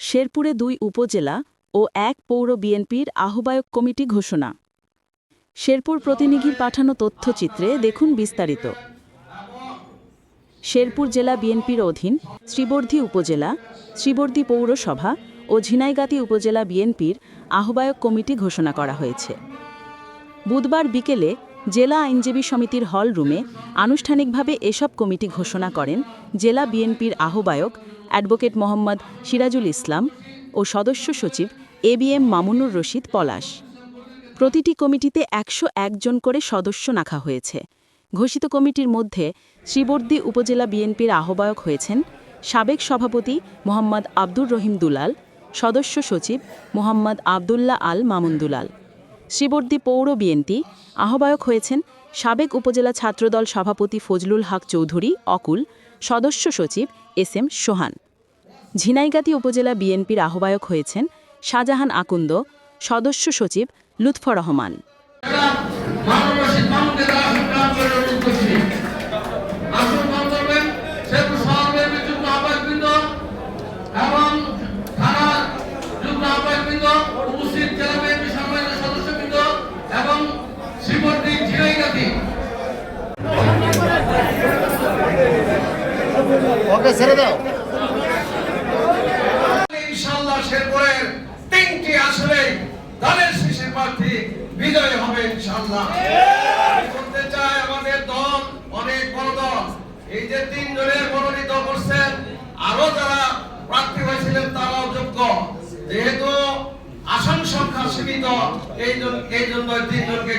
শেরপুরে দুই উপজেলা ও এক পৌর বিএনপির আহ্বায়ক কমিটি ঘোষণা। শেরপুর প্রতিনিধির পাঠানো তথ্যচিত্রে দেখুন বিস্তারিত। শেরপুর জেলা বিএনপির অধীন শ্রীবর্ধী উপজেলা শ্রীবর্ধী পৌরসভা ও ঝিনাইগাতি উপজেলা বিএনপির আহ্বায়ক কমিটি ঘোষণা করা হয়েছে। বুধবার বিকেলে জেলা আইনজীবী সমিতির হল রুমে আনুষ্ঠানিকভাবে এসব কমিটি ঘোষণা করেন জেলা বিএনপির আহ্বায়ক অ্যাডভোকেট মোহাম্মদ সিরাজুল ইসলাম ও সদস্য সচিব A B M Mamunur Rashid Palash. প্রতিটি কমিটিতে একশো একজন করে সদস্য রাখা হয়েছে। ঘোষিত কমিটির মধ্যে শ্রীবর্দী উপজেলা বিএনপির আহ্বায়ক হয়েছেন সাবেক সভাপতি মোহাম্মদ আব্দুর রহিম দুলাল, সদস্য সচিব মোহাম্মদ আবদুল্লাহ আল মামুন দুলাল। শ্রীবর্দী পৌর বিএনপি আহ্বায়ক হয়েছেন সাবেক উপজেলা ছাত্রদল সভাপতি ফজলুল হক চৌধুরী, অকুল সদস্য সচিব এস এম সোহান। ঝিনাইগাতি উপজেলা বিএনপির আহ্বায়ক হয়েছেন শাহজাহান আকুন্দ, সদস্য সচিব লুৎফর রহমান। ওকে ছেড়ে দাও। ইনশাআল্লাহ শেরপুরের তিনটি আসলে দলের প্রার্থী বিজয় হবে ইনশাআল্লাহ। আমাদের দল অনেক বড় দল। এই যে তিন জনের মনোনীত করছেন, আরও যারা প্রার্থী হয়েছিলেন তারাও যোগ্য। যেহেতু আসন সংখ্যা সীমিত, এই জন্য এই জন্য তিনজনকে